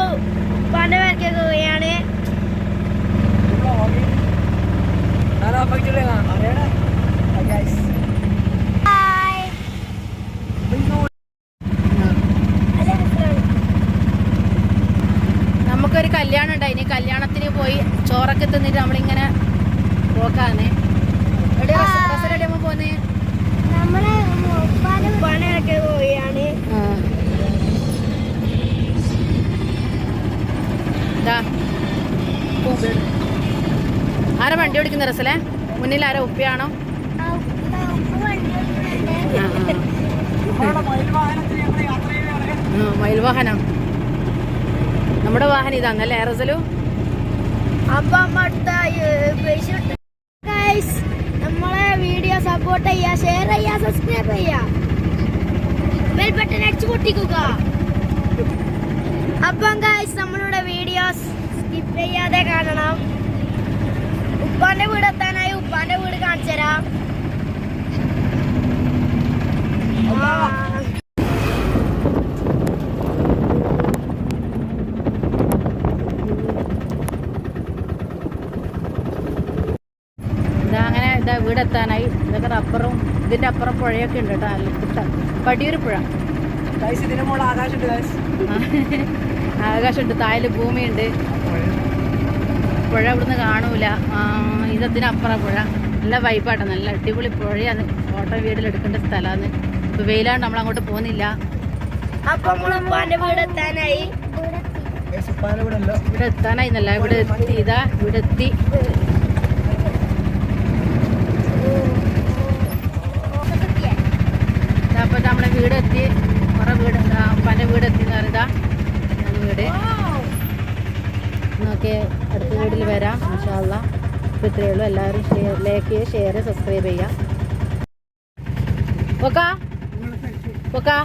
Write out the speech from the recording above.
നമ്മളിപ്പോ ഉപ്പാന്റെ പേരൊക്കെ പോവുകയാണ്. നമുക്കൊരു കല്യാണം ഉണ്ടായിനി കല്യാണത്തിന് പോയി ചോറൊക്കെ തിന്നിട്ട് നമ്മളിങ്ങനെ പോക്കാന്ന് എവിടെയാ? പോന്നേ നമ്മൾ ഉപ്പാന്റെ ഉപ്പാന്റെ പേരൊക്കെ പോവുകയാണ് ഇതാ ആരാ വണ്ടി ഓടിക്കുന്ന റസലേ മുന്നിൽ ആരാ ഉപ്പിയാണോ? മയിൽ വാഹനം. നമ്മുടെ വാഹനം ഇതാന്നല്ലേ റസലു നമ്മളെ വീഡിയോ സപ്പോർട്ട് ചെയ്യാ ഷെയർ ചെയ്യാ സബ്സ്ക്രൈബ് ചെയ്യാ. ബെൽ ബട്ടൺ അടിച്ചു പൊട്ടിക്കുക. അപ്പം ഗായ്സ് നമ്മളുടെ വീഡിയോസ് സ്കിപ്പ് ചെയ്യാതെ കാണണം. ഉപ്പാന്റെ വീട് എത്താനായി ഉപ്പാന്റെ വീട് കാണിച്ചു തരാം. അങ്ങനെ ഇതാ വീടെത്താനായി ഇതൊക്കെ റബ്ബറും ഇതിന്റെ അപ്പുറം പുഴയൊക്കെ ഉണ്ട് കേട്ടോ. നല്ല കുട്ട പടിയൊരു പുഴ. ആകാശമുണ്ട് ആകാശമുണ്ട് താഴെ ഭൂമിയുണ്ട്. പുഴ ഇവിടുന്ന് കാണൂല. ഇതത്തിനപ്പുറം പുഴ. നല്ല വൈബാട്ടോ നല്ല അടിപൊളി പുഴയാണ്. ഫോട്ടോ വീട്ടിൽ എടുക്കേണ്ട സ്ഥലമാണ്. ഇപ്പൊ വെയിലാണ്ട് നമ്മൾ അങ്ങോട്ട് പോകുന്നില്ല ഇവിടെ എത്താനായി. എന്നല്ല ഇവിടെ എത്തി. ഇതാ ഇവിടെ എത്തി. അപ്പൊ നമ്മളെ വീട് എത്തി. കുറെ വീട് പല ഉപ്പാന്റെ വീട് എത്തി എന്ന് വീട് നോക്കി അടുത്ത വീട്ടിൽ വരാം ഇൻഷാല്ല ഇപ്പം ഇത്രയേ ഉള്ളൂ. എല്ലാവരും ഷെയർ ലൈക്ക് ചെയ്യുക ഷെയർ സബ്സ്ക്രൈബ് ചെയ്യുക ഓക്കാ ഓക്കാ